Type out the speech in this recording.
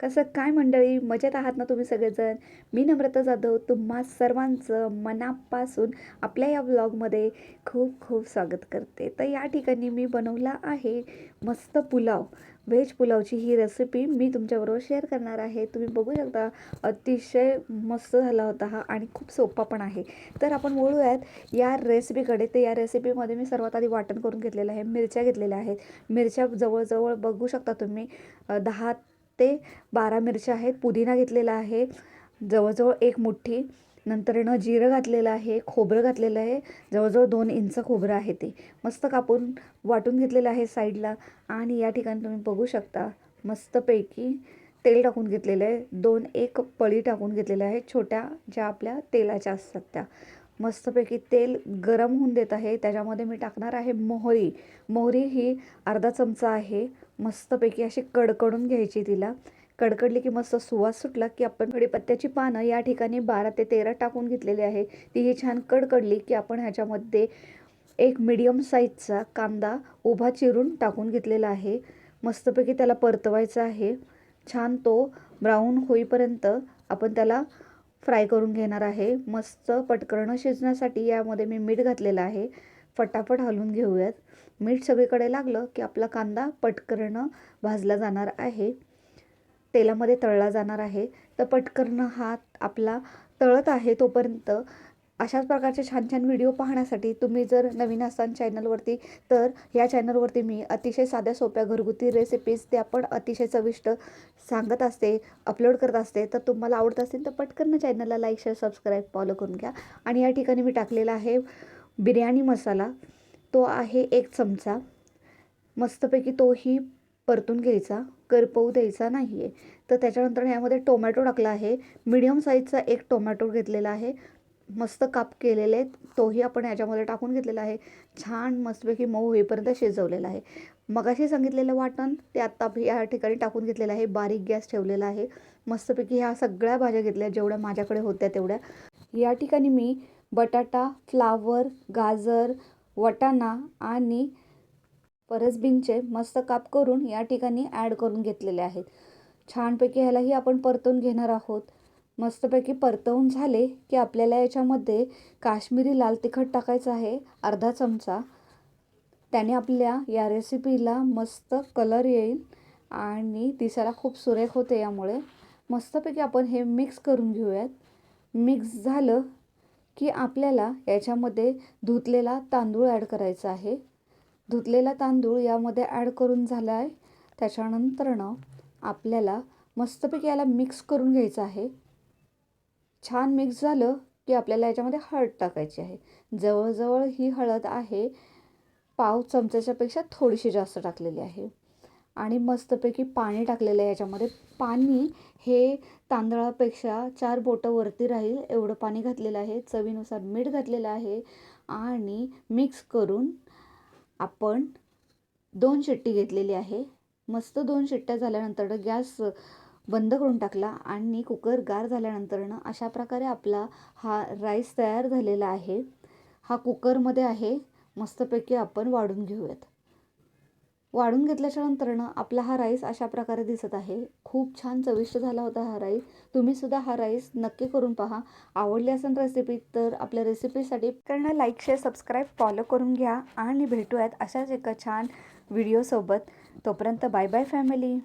कसं काय मंडळी मजेत आहात ना तुम्ही सगळेजण? मी नम्रता जाधव तुम्हा सर्वांचं मनापासून आपल्या या ब्लॉगमध्ये खूप खूप स्वागत करते. तर या ठिकाणी मी बनवला आहे मस्त पुलाव. व्हेज पुलावची ही रेसिपी मी तुमच्याबरोबर शेअर करणार आहे. तुम्ही बघू शकता अतिशय मस्त झाला होता हा आणि खूप सोपा पण आहे. तर आपण वळूयात या रेसिपीकडे तर या रेसिपीमध्ये मी सर्वात आधी वाटण करून घेतलेलं आहे मिरच्या घेतलेल्या आहेत. मिरच्या जवळजवळ बघू शकता तुम्ही दहा ते बारा मिरच्या आहेत पुदिना घेतलेला आहे जवळजवळ एक मुठ्ठी. नंतरनं जिरं घातलेलं आहे खोबरं घातलेलं आहे जवळजवळ दोन इंच खोबरं आहे ते. मस्त कापून वाटून घेतलेलं आहे साईडला. आणि या ठिकाणी तुम्ही बघू शकता मस्तपैकी तेल टाकून घेतलेलं आहे. दोन एक पळी टाकून घेतलेल्या आहे छोट्या ज्या आपल्या तेलाच्या असतात त्या. मस्तपैकी तेल गरम होऊन देत आहे. त्याच्यामध्ये मी टाकणार आहे मोहरी. मोहरी ही अर्धा चमचा आहे. मस्तपैकी अशी कडकडून घ्यायची तिला. कडकडली की मस्त सुवास सुटला की आपण कडीपत्त्याची पानं या ठिकाणी बारा ते तेरा टाकून घेतलेली आहे. ती ही छान कडकडली की आपण ह्याच्यामध्ये एक मिडियम साईजचा कांदा उभा चिरून टाकून घेतलेला आहे. मस्तपैकी त्याला परतवायचा आहे. छान तो ब्राऊन होईपर्यंत आपण त्याला फ्राय करून घेणार आहे. मस्त पटकरणं शिजण्यासाठी यामध्ये मी मीठ घातलेलं आहे. फटाफट हलवून घेऊयात. मीठ सगळीकडे लागलं की आपला कांदा पटकरणं भाजला जाणार आहे. तेलामध्ये तळला जाणार आहे. तर पटकरणं हा आपला तळत आहे तोपर्यंत अशाच प्रकारचे छान छान व्हिडिओ पाहण्यासाठी तुम्ही जर नवीन असाल चॅनलवरती तर या चॅनलवरती मी अतिशय साध्या सोप्या घरगुती रेसिपीज त्या पण अतिशय चविष्ट सांगत असते अपलोड करत असते. तर तुम्हाला आवडत असेल तर पटकन चॅनलला लाईक शेअर सबस्क्राईब फॉलो करून घ्या. आणि या ठिकाणी मी टाकलेला आहे बिर्याणी मसाला. तो आहे एक चमचा. मस्तपैकी तोही परतून घ्यायचा. करपवू द्यायचा नाही आहे तर त्याच्यानंतर यामध्ये टोमॅटो टाकला आहे. मीडियम साईजचा एक टोमॅटो घेतलेला आहे. मस्त काप केलेले आहेत. तोही आपण याच्यामध्ये टाकून घेतलेला आहे. छान मस्तपैकी मऊ होईपर्यंत शिजवलेला आहे. मगाशी सांगितलेलं वाटण ते आत्ता या ठिकाणी टाकून घेतलेलं आहे. बारीक गॅस ठेवलेला आहे. मस्तपैकी ह्या सगळ्या भाज्या घेतल्या. जेवढ्या माझ्याकडे होत्या तेवढ्या. या ठिकाणी मी बटाटा फ्लावर गाजर वटाणा आणि परसबीनचे मस्त काप करून या ठिकाणी ॲड करून घेतलेले आहेत. छानपैकी ह्यालाही आपण परतून घेणार आहोत. मस्तपैकी परतवून झाले की आपल्याला याच्यामध्ये काश्मीरी लाल तिखट टाकायचं आहे अर्धा चमचा. त्याने आपल्या या रेसिपीला मस्त कलर येईल आणि दिसायला खूप सुरेख होते यामुळे. मस्तपैकी आपण हे मिक्स करून घेऊयात. मिक्स झालं की आपल्याला याच्यामध्ये धुतलेला तांदूळ ॲड करायचा आहे. धुतलेला तांदूळ यामध्ये ॲड करून झाला आहे त्याच्यानंतरनं आपल्याला मस्तपैकी याला मिक्स करून घ्यायचं आहे. छान मिक्स झालं की आपल्याला याच्यामध्ये हळद टाकायची आहे. जवळजवळ ही हळद आहे पाव चमच्याच्यापेक्षा थोडीशी जास्त टाकलेली आहे. आणि मस्तपैकी पाणी टाकलेलं आहे याच्यामध्ये. पाणी हे तांदळापेक्षा चार बोटं वरती राहील एवढं पाणी घातलेलं आहे. चवीनुसार मीठ घातलेलं आहे. आणि मिक्स करून आपण दोन शिट्टी घेतलेली आहे. मस्त दोन शिट्ट्या झाल्यानंतर गॅस बंद करून टाकला आणि कुकर गार झाल्यानंतरनं अशा प्रकारे आपला हा राईस तयार झालेला आहे. हा कुकरमध्ये आहे. मस्तपैकी आपण वाढून घेऊयात. वाढून घेतल्याच्या नंतरनं आपला हा राईस अशा प्रकारे दिसत आहे. खूप छान चविष्ट झाला होता हा राईस. तुम्हीसुद्धा हा राईस नक्की करून पहा. आवडली असेल रेसिपी तर आपल्या रेसिपीसाठी करणं लाईक शेअर सबस्क्राईब फॉलो करून घ्या आणि भेटूयात अशाच एका छान व्हिडिओसोबत. तोपर्यंत बाय बाय फॅमिली.